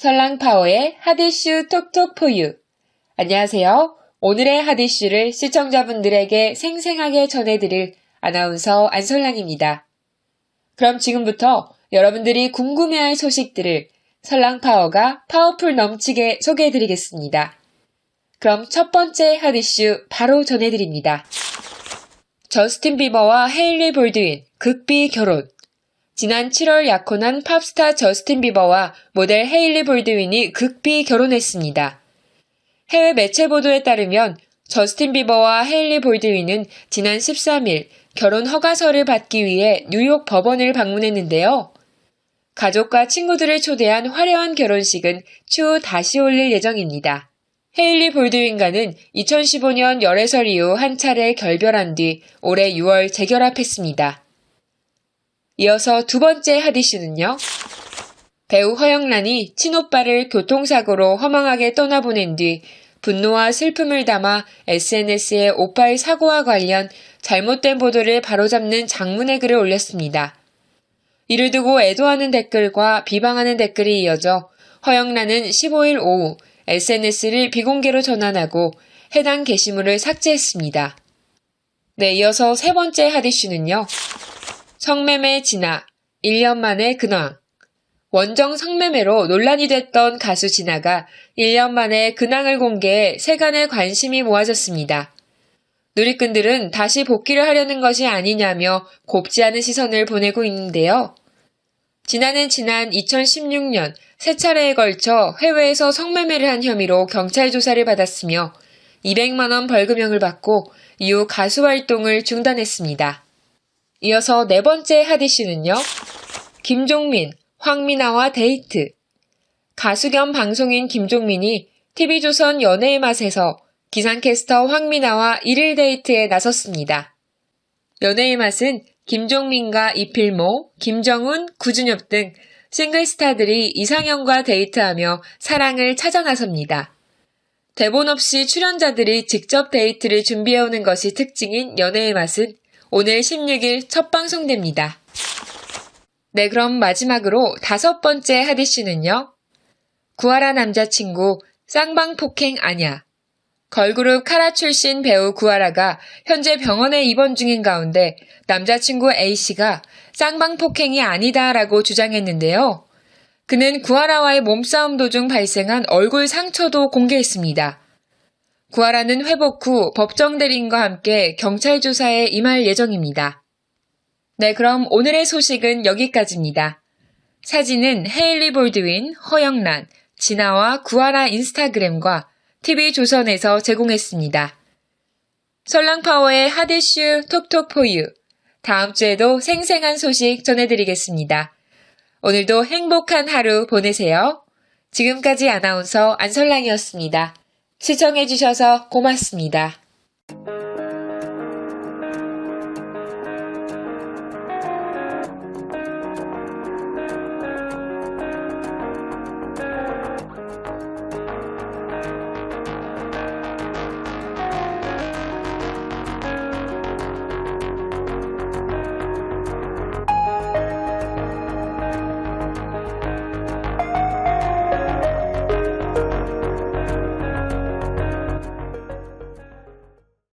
설랑파워의 핫이슈 톡톡 포유. 안녕하세요. 오늘의 핫이슈를 시청자분들에게 생생하게 전해드릴 아나운서 안설랑입니다. 그럼 지금부터 여러분들이 궁금해할 소식들을 설랑파워가 파워풀 넘치게 소개해드리겠습니다. 그럼 첫 번째 핫이슈 바로 전해드립니다. 저스틴 비버와 헤일리 볼드윈 극비 결혼. 지난 7월 약혼한 팝스타 저스틴 비버와 모델 헤일리 볼드윈이 극비 결혼했습니다. 해외 매체 보도에 따르면 저스틴 비버와 헤일리 볼드윈은 지난 13일 결혼 허가서를 받기 위해 뉴욕 법원을 방문했는데요. 가족과 친구들을 초대한 화려한 결혼식은 추후 다시 올릴 예정입니다. 헤일리 볼드윈과는 2015년 열애설 이후 한 차례 결별한 뒤 올해 6월 재결합했습니다. 이어서 두 번째 핫이슈는요. 배우 허영란이 친오빠를 교통사고로 허망하게 떠나보낸 뒤 분노와 슬픔을 담아 SNS에 오빠의 사고와 관련 잘못된 보도를 바로잡는 장문의 글을 올렸습니다. 이를 두고 애도하는 댓글과 비방하는 댓글이 이어져 허영란은 15일 오후 SNS를 비공개로 전환하고 해당 게시물을 삭제했습니다. 네, 이어서 세 번째 핫이슈는요. 성매매 진아, 1년 만에 근황. 원정 성매매로 논란이 됐던 가수 진아가 1년 만에 근황을 공개해 세간의 관심이 모아졌습니다. 누리꾼들은 다시 복귀를 하려는 것이 아니냐며 곱지 않은 시선을 보내고 있는데요. 진아는 지난 2016년 세 차례에 걸쳐 해외에서 성매매를 한 혐의로 경찰 조사를 받았으며 200만원 벌금형을 받고 이후 가수 활동을 중단했습니다. 이어서 네 번째 핫이슈는요. 김종민, 황미나와 데이트. 가수 겸 방송인 김종민이 TV조선 연애의 맛에서 기상캐스터 황미나와 일일 데이트에 나섰습니다. 연애의 맛은 김종민과 이필모, 김정훈, 구준엽 등 싱글 스타들이 이상형과 데이트하며 사랑을 찾아 나섭니다. 대본 없이 출연자들이 직접 데이트를 준비해오는 것이 특징인 연애의 맛은 오늘 16일 첫 방송됩니다. 네, 그럼 마지막으로 다섯 번째 핫이슈는요. 구하라 남자친구 쌍방 폭행 아냐. 걸그룹 카라 출신 배우 구하라가 현재 병원에 입원 중인 가운데 남자친구 A씨가 쌍방 폭행이 아니다라고 주장했는데요. 그는 구하라와의 몸싸움 도중 발생한 얼굴 상처도 공개했습니다. 구하라는 회복 후 법정 대리인과 함께 경찰 조사에 임할 예정입니다. 네, 그럼 오늘의 소식은 여기까지입니다. 사진은 헤일리 볼드윈, 허영란, 진아와 구하라 인스타그램과 TV조선에서 제공했습니다. 설랑파워의 핫이슈 톡톡포유. 다음 주에도 생생한 소식 전해드리겠습니다. 오늘도 행복한 하루 보내세요. 지금까지 아나운서 안설랑이었습니다. 시청해주셔서 고맙습니다.